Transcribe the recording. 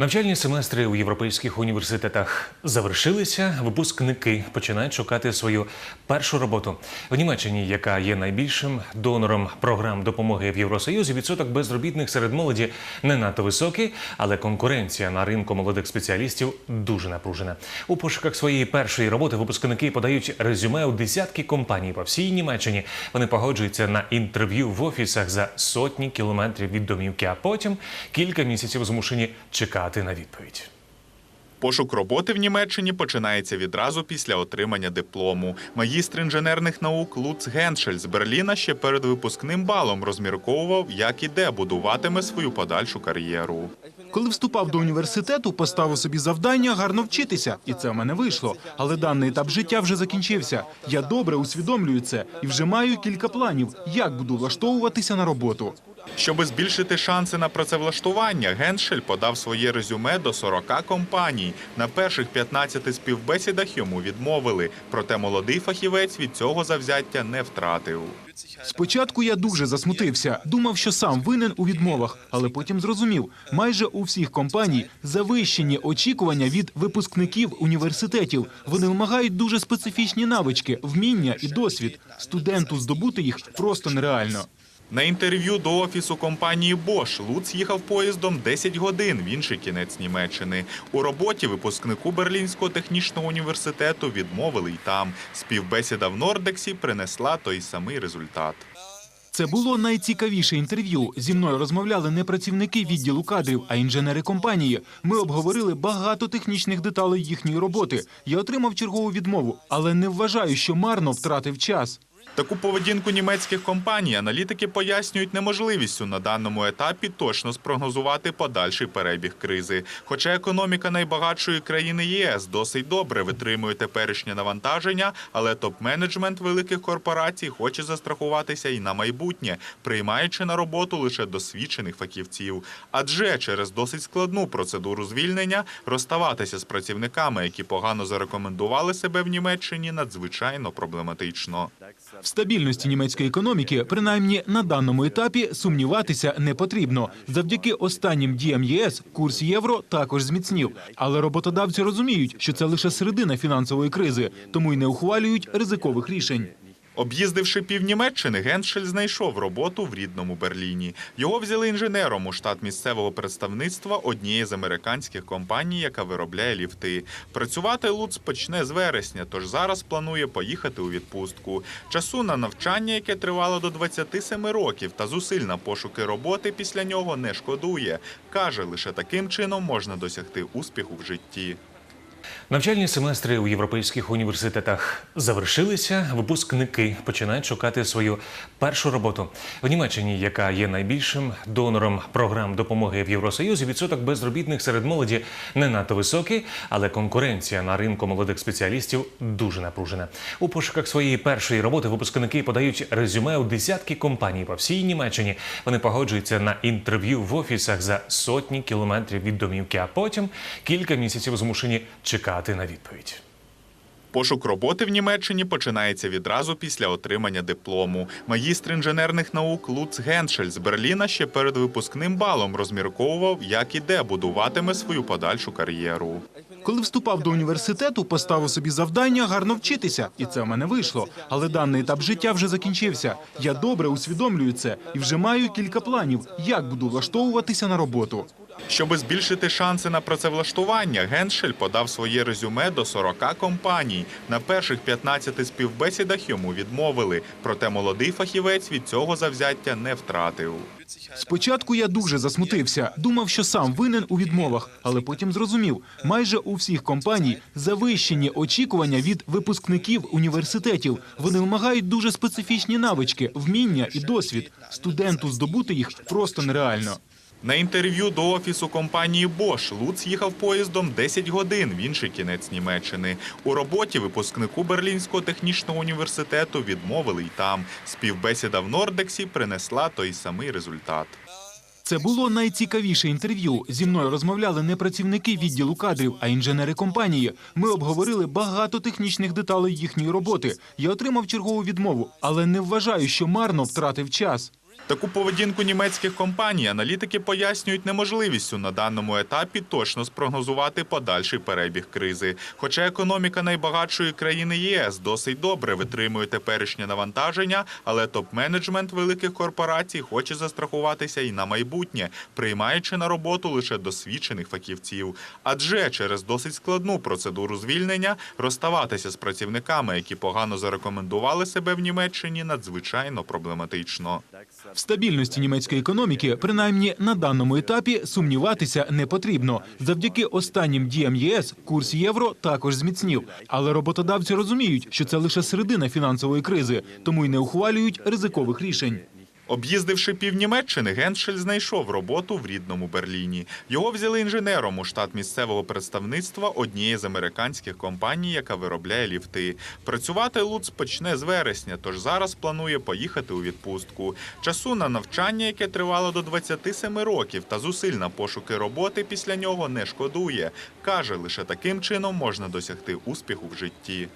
Навчальні семестри у європейських університетах завершилися. Випускники починають шукати свою першу роботу в Німеччині, яка є найбільшим донором програм допомоги в Євросоюзі. Відсоток безробітних серед молоді не надто високий, але конкуренція на ринку молодих спеціалістів дуже напружена. У пошуках своєї першої роботи випускники подають резюме у десятки компаній по всій Німеччині. Вони погоджуються на інтерв'ю в офісах за сотні кілометрів від домівки, а потім кілька місяців змушені чекати на відповідь. Пошук роботи в Німеччині починається відразу після отримання диплому. Магістр інженерних наук Луц Геншель з Берліна ще перед випускним балом розмірковував, як і де будуватиме свою подальшу кар'єру. Коли вступав до університету, поставив собі завдання гарно вчитися, і це в мене вийшло. Але даний етап життя вже закінчився. Я добре усвідомлюю це і вже маю кілька планів, як буду влаштовуватися на роботу. Щоби збільшити шанси на працевлаштування, Геншель подав своє резюме до 40 компаній. На перших 15 співбесідах йому відмовили. Проте молодий фахівець від цього завзяття не втратив. Спочатку я дуже засмутився, думав, що сам винен у відмовах, але потім зрозумів, майже у всіх компаній завищені очікування від випускників університетів. Вони вимагають дуже специфічні навички, вміння і досвід. Студенту здобути їх просто нереально. На інтерв'ю до офісу компанії Bosch Луц їхав поїздом 10 годин в інший кінець Німеччини. У роботі випускнику Берлінського технічного університету відмовили й там. Співбесіда в Нордексі принесла той самий результат. Це було найцікавіше інтерв'ю. Зі мною розмовляли не працівники відділу кадрів, а інженери компанії. Ми обговорили багато технічних деталей їхньої роботи. Я отримав чергову відмову, але не вважаю, що марно втратив час. Таку поведінку німецьких компаній аналітики пояснюють неможливістю на даному етапі точно спрогнозувати подальший перебіг кризи. Хоча економіка найбагатшої країни ЄС досить добре витримує теперішнє навантаження, але топ-менеджмент великих корпорацій хоче застрахуватися і на майбутнє, приймаючи на роботу лише досвідчених фахівців. Адже через досить складну процедуру звільнення розставатися з працівниками, які погано зарекомендували себе в Німеччині, надзвичайно проблематично. Стабільності німецької економіки, принаймні на даному етапі, сумніватися не потрібно. Завдяки останнім діям ЄС курс євро також зміцнів. Але роботодавці розуміють, що це лише середина фінансової кризи, тому й не ухвалюють ризикових рішень. Об'їздивши півнімеччини, Геншель знайшов роботу в рідному Берліні. Його взяли інженером у штат місцевого представництва однієї з американських компаній, яка виробляє ліфти. Працювати Луц почне з вересня, тож зараз планує поїхати у відпустку. Часу на навчання, яке тривало до 27 років, та зусиль на пошуки роботи після нього не шкодує. каже, лише таким чином можна досягти успіху в житті. Навчальні семестри у європейських університетах завершилися. Випускники починають шукати свою першу роботу в Німеччині, яка є найбільшим донором програм допомоги в Євросоюзі. Відсоток безробітних серед молоді не надто високий, але конкуренція на ринку молодих спеціалістів дуже напружена. У пошуках своєї першої роботи випускники подають резюме у десятки компаній по всій Німеччині. Вони погоджуються на інтерв'ю в офісах за сотні кілометрів від домівки, а потім кілька місяців змушені чекати на відповідь. Пошук роботи в Німеччині починається відразу після отримання диплому. Магістр інженерних наук Луц Геншель з Берліна ще перед випускним балом розмірковував, як і де будуватиме свою подальшу кар'єру. Коли вступав до університету, поставив собі завдання гарно вчитися, і це в мене вийшло. Але даний етап життя вже закінчився. Я добре усвідомлюю це і вже маю кілька планів, як буду влаштовуватися на роботу. Щоби збільшити шанси на працевлаштування, Геншель подав своє резюме до 40 компаній. На перших 15 співбесідах йому відмовили. Проте молодий фахівець від цього завзяття не втратив. Спочатку я дуже засмутився, думав, що сам винен у відмовах, але потім зрозумів, майже у всіх компаній завищені очікування від випускників університетів. Вони вимагають дуже специфічні навички, вміння і досвід. Студенту здобути їх просто нереально. На інтерв'ю до офісу компанії Bosch Луц їхав поїздом 10 годин в інший кінець Німеччини. У роботі випускнику Берлінського технічного університету відмовили й там. Співбесіда в Нордексі принесла той самий результат. Це було найцікавіше інтерв'ю. Зі мною розмовляли не працівники відділу кадрів, а інженери компанії. Ми обговорили багато технічних деталей їхньої роботи. Я отримав чергову відмову, але не вважаю, що марно втратив час. Таку поведінку німецьких компаній аналітики пояснюють неможливістю на даному етапі точно спрогнозувати подальший перебіг кризи. Хоча економіка найбагатшої країни ЄС досить добре витримує теперішнє навантаження, але топ-менеджмент великих корпорацій хоче застрахуватися і на майбутнє, приймаючи на роботу лише досвідчених фахівців. Адже через досить складну процедуру звільнення розставатися з працівниками, які погано зарекомендували себе в Німеччині, надзвичайно проблематично. В стабільності німецької економіки, принаймні на даному етапі, сумніватися не потрібно. Завдяки останнім діям ЄС курс євро також зміцнів. Але роботодавці розуміють, що це лише середина фінансової кризи, тому й не ухвалюють ризикових рішень. Об'їздивши пів Німеччини, Геншель знайшов роботу в рідному Берліні. Його взяли інженером у штат місцевого представництва однієї з американських компаній, яка виробляє ліфти. Працювати Луц почне з вересня, тож зараз планує поїхати у відпустку. Часу на навчання, яке тривало до 27 років, та зусиль на пошуки роботи після нього не шкодує. Каже, лише таким чином можна досягти успіху в житті.